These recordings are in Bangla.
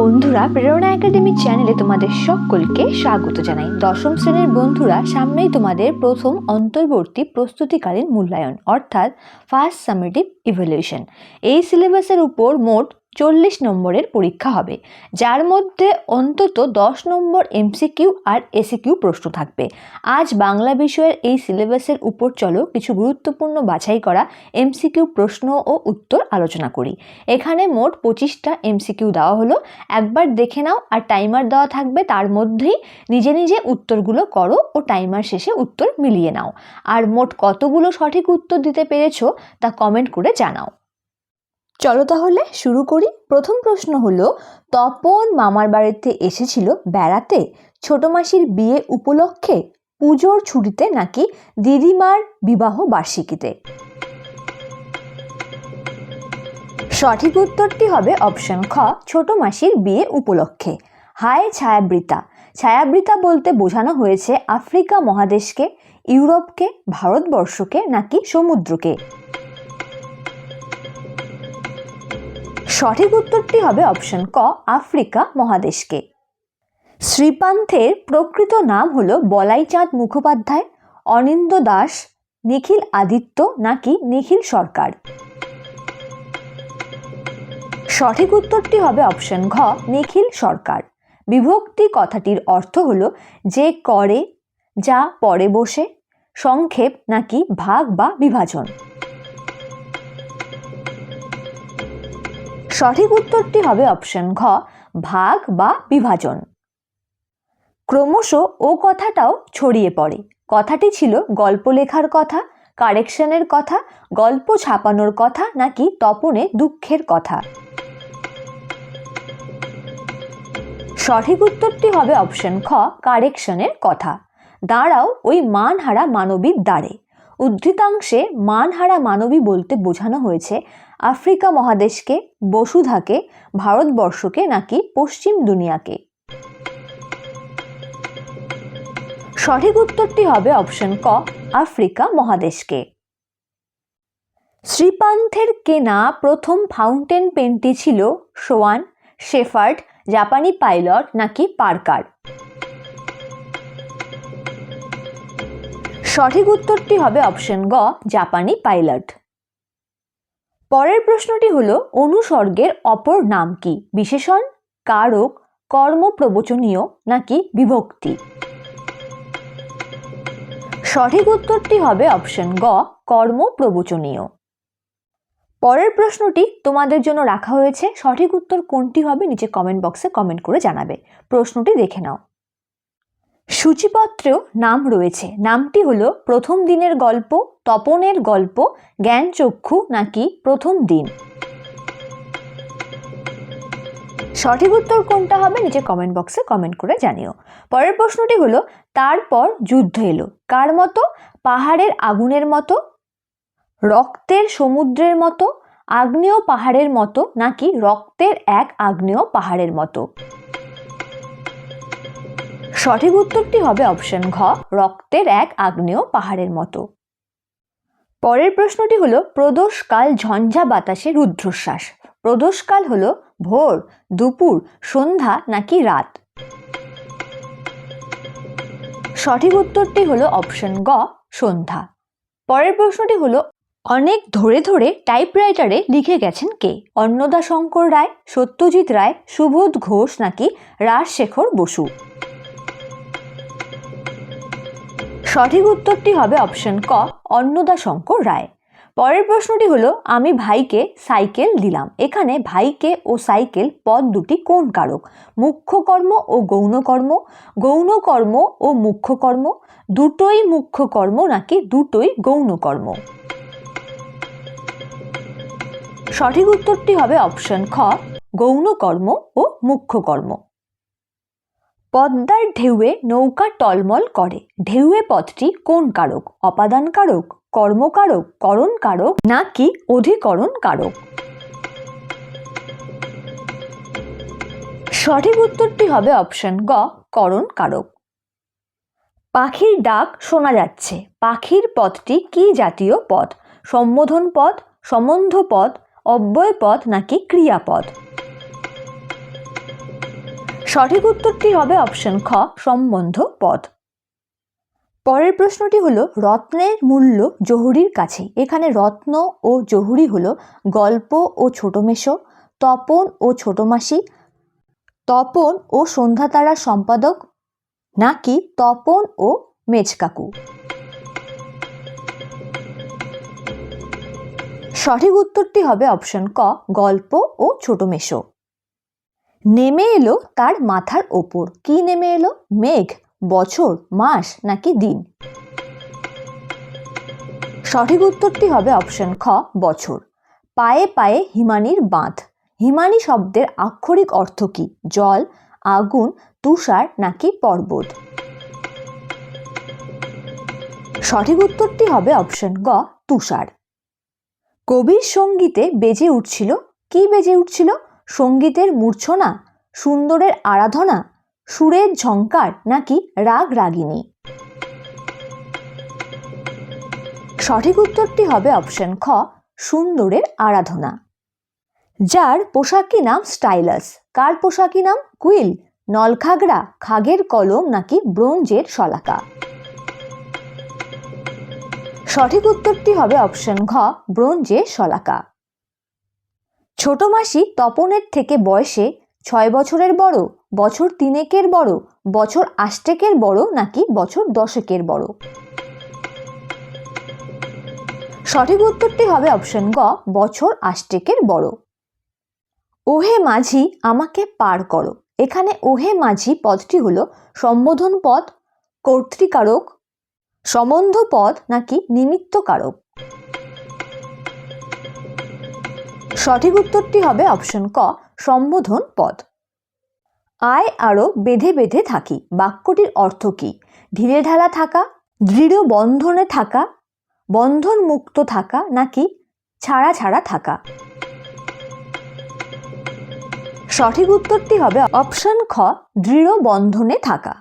বন্ধুরা প্রেরণা একাডেমি চ্যানেলে তোমাদের সকলকে স্বাগত জানাই। দশম শ্রেণির বন্ধুরা, সামনেই তোমাদের প্রথম অন্তর্বর্তী প্রস্তুতিকালীন মূল্যায়ন, অর্থাৎ ফার্স্ট সামেটিভ ইভ্যালুয়েশন এই সিলেবাসের উপর মোট চল্লিশ নম্বরের পরীক্ষা হবে, যার মধ্যে অন্তত দশ নম্বর এমসিকিউ আর এসিকিউ প্রশ্ন থাকবে। আজ বাংলা বিষয়ের এই সিলেবাসের উপর চলো কিছু গুরুত্বপূর্ণ বাছাই করা এমসিকিউ প্রশ্ন ও উত্তর আলোচনা করি। এখানে মোট পঁচিশটা এমসিকিউ দেওয়া হলো, একবার দেখে নাও আর টাইমার দেওয়া থাকবে, তার মধ্যেই নিজে নিজে উত্তরগুলো করো ও টাইমার শেষে উত্তর মিলিয়ে নাও। আর মোট কতগুলো সঠিক উত্তর দিতে পেরেছ তা কমেন্ট করে জানাও। চলো তাহলে শুরু করি। প্রথম প্রশ্ন হলো, তপন মামার বাড়িতে এসেছিল বেড়াতে? ছোট মাসির বিয়ে উপলক্ষে? পুজোর ছুটিতে নাকি দিদিমার বিবাহ বার্ষিকীতে? সঠিক উত্তরটি হবে অপশন খ, ছোট মাসির বিয়ে উপলক্ষে। হায় ছায়াবৃতা। ছায়াবৃতা বলতে বোঝানো হয়েছে আফ্রিকা মহাদেশকে, ইউরোপকে, ভারতবর্ষকে নাকি সমুদ্রকে? সঠিক উত্তরটি হবে অপশন ক, আফ্রিকা মহাদেশকে। শ্রীপান্থের প্রকৃত নাম হল বলাইচাঁদ মুখোপাধ্যায়, অনিন্দ দাস, নিখিল আদিত্য নাকি নিখিল সরকার। সঠিক উত্তরটি হবে অপশন ঘ, নিখিল সরকার। বিভক্তি কথাটির অর্থ হল যে করে, যা পরে বসে, সংক্ষেপ নাকি ভাগ বা বিভাজন। সঠিক উত্তরটি হবে অপশন ঘ, ভাগ বা বিভাজন। ক্রমশ ও কথাটাও ছড়িয়ে পড়ে। কথাটি ছিল গল্প লেখার কথা, কারেকশনের কথা, গল্প ছাপানোর কথা নাকি তপনে দুঃখের কথা। সঠিক উত্তরটি হবে অপশন খ, কারেকশনের কথা। দাঁড়াও, ওই মানহারা মানবীর দ্বারে। উদ্ধৃতাংশে মানহারা মানবী বলতে বোঝানো হয়েছে আফ্রিকা মহাদেশকে, বসুধাকে, ভারতবর্ষকে নাকি পশ্চিম দুনিয়াকে। সঠিক উত্তরটি হবে অপশন ক, আফ্রিকা মহাদেশকে। শ্রীপান্থের কেনা প্রথম ফাউন্টেন পেনটি ছিল সোয়ান, শেফার্ড, জাপানি পাইলট নাকি পার্কার। সঠিক উত্তরটি হবে অপশন গ, জাপানি পাইলট। পরের প্রশ্নটি হল, অনুসর্গের অপর নাম কি? বিশেষণ, কারক কর্ম প্রবচনীয় নাকি বিভক্তি? সঠিক উত্তরটি হবে অপশন গ কর্ম প্রবচনীয় পরের প্রশ্নটি তোমাদের জন্য রাখা হয়েছে। সঠিক উত্তর কোনটি হবে? নিচে কমেন্ট বক্সে কমেন্ট করে জানাবে। প্রশ্নটি দেখে নাও। সূচিপত্রেও নাম রয়েছে। নামটি হলো প্রথম দিনের গল্প, তপনের গল্প, জ্ঞান চক্ষু নাকি প্রথম দিন। সঠিক উত্তর কোনটা হবে নিচে কমেন্ট বক্সে কমেন্ট করে জানিও। পরের প্রশ্নটি হলো, তারপর যুদ্ধ এলো। কার মতো? পাহাড়ের আগুনের মতো? রক্তের সমুদ্রের মতো? আগ্নেয় পাহাড়ের মতো? নাকি রক্তের এক আগ্নেয় পাহাড়ের মতো? সঠিক উত্তরটি হবে অপশন ঘ, রক্তের এক আগ্নেয় পাহাড়ের মতো। পরের প্রশ্নটি হলো, প্রদোষকাল ঝঞ্ঝা বাতাসে রুদ্রশ্বাস। প্রদোষকাল হলো ভোর, দুপুর, সন্ধ্যা নাকি রাত? সঠিক উত্তরটি হলো অপশন গ, সন্ধ্যা। পরের প্রশ্নটি হলো, অনেক ধরে ধরে টাইপরাইটারে লিখে গেছেন কে? অন্নদা শঙ্কর রায়, সত্যজিৎ রায়, সুবোধ ঘোষ নাকি রাজশেখর বসু? সঠিক উত্তরটি হবে অপশন ক, অন্নদা শঙ্কর রায়। পরের প্রশ্নটি হলো, আমি ভাইকে সাইকেল দিলাম। এখানে ভাইকে ও সাইকেল পদ দুটি কোন কারক? মুখ্য কর্ম ও গৌণ কর্ম গৌণ কর্ম ও মুখ্য কর্ম দুটোই মুখ্য কর্ম নাকি দুটোই গৌণ কর্ম সঠিক উত্তরটি হবে অপশন খ গৌণ কর্ম ও মুখ্য কর্ম পদ্মার ঢেউয়ে নৌকা টলমল করে। ঢেউয়ে পথটি কোন কারক অপাদান কারক কর্মকারক করণ কারক নাকি অধিকরণ কারক সঠিক উত্তরটি হবে অপশন গ করণ কারক পাখির ডাক শোনা যাচ্ছে। পাখির পথটি কি জাতীয় পথ? সম্বোধন পথ সম্বন্ধ পথ অব্যয় পথ নাকি ক্রিয়াপদ সঠিক উত্তরটি হবে অপশন খ, সম্বন্ধ পদ। পরের প্রশ্নটি হলো, রত্নের মূল্য জহুরির কাছে। এখানে রত্ন ও জহুরি হলো গল্প ও ছোট মেশো, তপন ও ছোট মাসি, তপন ও সন্ধ্যাতারা সম্পাদক, নাকি তপন ও মেজকাকু। সঠিক উত্তরটি হবে অপশন ক, গল্প ও ছোট মেশো। নেমে এলো তার মাথার ওপর। কি নেমে এলো? মেঘ, বছর, মাস নাকি দিন? সঠিক উত্তরটি হবে অপশন খ, বছর। পায়ে পায়ে হিমানির বাঁধ। হিমানি শব্দের আক্ষরিক অর্থ কি? জল, আগুন, তুষার নাকি পর্বত? সঠিক উত্তরটি হবে অপশন গ, তুষার। কবির সঙ্গীতে বেজে উঠছিল। কি বেজে উঠছিল? সঙ্গীতের মূর্ছনা, সুন্দরের আরাধনা, সুরের ঝঙ্কার নাকি রাগ রাগিনী? সঠিক উত্তরটি হবে অপশন খ, সুন্দরের আরাধনা। যার পোশাকি নাম স্টাইলাস, কার পোশাকি নাম কুইল, নলখাগড়া, খাগের কলম নাকি ব্রোঞ্জের শলাকা? সঠিক উত্তরটি হবে অপশন ঘ, ব্রোঞ্জের শলাকা। ছোট মাসি তপনের থেকে বয়সে ছয় বছরের বড়, বছর তিনেকের বড়, বছর আষ্টেকের বড় নাকি বছর দশেকের বড়? সঠিক উত্তরটি হবে অপশন গ, বছর আষ্টেকের বড়। ওহে মাঝি, আমাকে পার করো। এখানে ওহে মাঝি পদটি হলো সম্বোধন পদ, কর্তৃকারক সম্বন্ধ পদ নাকি নিমিত্তকারক। সঠিক উত্তরটি হবে অপশন ক, সম্বোধন পদ। আয় আরও বেঁধে বেঁধে থাকি, বাক্যটির অর্থ কি? ঢিলে ঢালা থাকা, দৃঢ় বন্ধনে থাকা, বন্ধন মুক্ত থাকা নাকি ছাড়া ছাড়া থাকা? সঠিক উত্তরটি হবে অপশন খ, দৃঢ় বন্ধনে থাকা।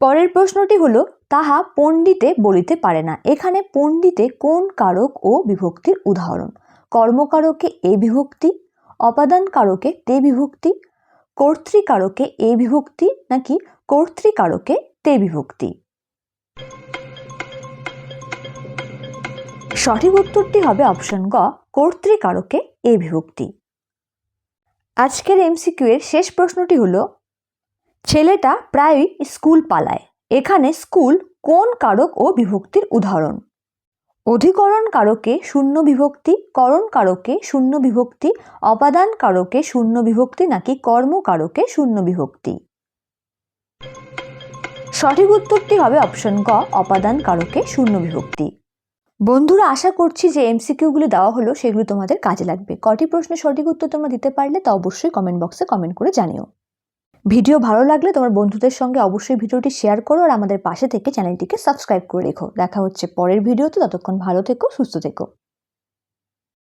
পরের প্রশ্নটি হলো, তাহা পণ্ডিতে বলিতে পারে না। এখানে পণ্ডিতে কোন কারক ও বিভক্তির উদাহরণ? কর্মকারকে এ বিভক্তি, অপাদানকারকে তে বিভক্তি, কর্তৃকারকে এ বিভক্তি নাকি কর্তৃকারকে তে বিভক্তি। সঠিক উত্তরটি হবে অপশন গ, কর্তৃকারকে এ বিভক্তি। আজকের এমসিকিউ এর শেষ প্রশ্নটি হলো, ছেলেটা প্রায়ই স্কুল পালায়, এখানে স্কুল কোন কারক ও বিভক্তির উদাহরণ? অধিকরণ কারকে শূন্য বিভক্তি করণ কারকে শূন্য বিভক্তি অপাদান কারকে শূন্য বিভক্তি নাকি কর্ম কারকে শূন্য বিভক্তি? সঠিক উত্তরটি হবে অপশন গ অপাদান কারকে শূন্য বিভক্তি। বন্ধুরা, আশা করছি যে এমসিকিউগুলি দেওয়া হলো, সেগুলো তোমাদের কাজে লাগবে। কটি প্রশ্নের সঠিক উত্তর তোমরা দিতে পারলে তা অবশ্যই কমেন্ট বক্সে কমেন্ট করে জানিও। ভিডিও ভালো লাগলে তোমার বন্ধুদের সঙ্গে অবশ্যই ভিডিওটি শেয়ার করো আর আমাদের পাশে থেকে চ্যানেলটিকে সাবস্ক্রাইব করে রেখো। দেখা হচ্ছে পরের ভিডিওতে। ততক্ষণ ভালো থেকো, সুস্থ থেকো।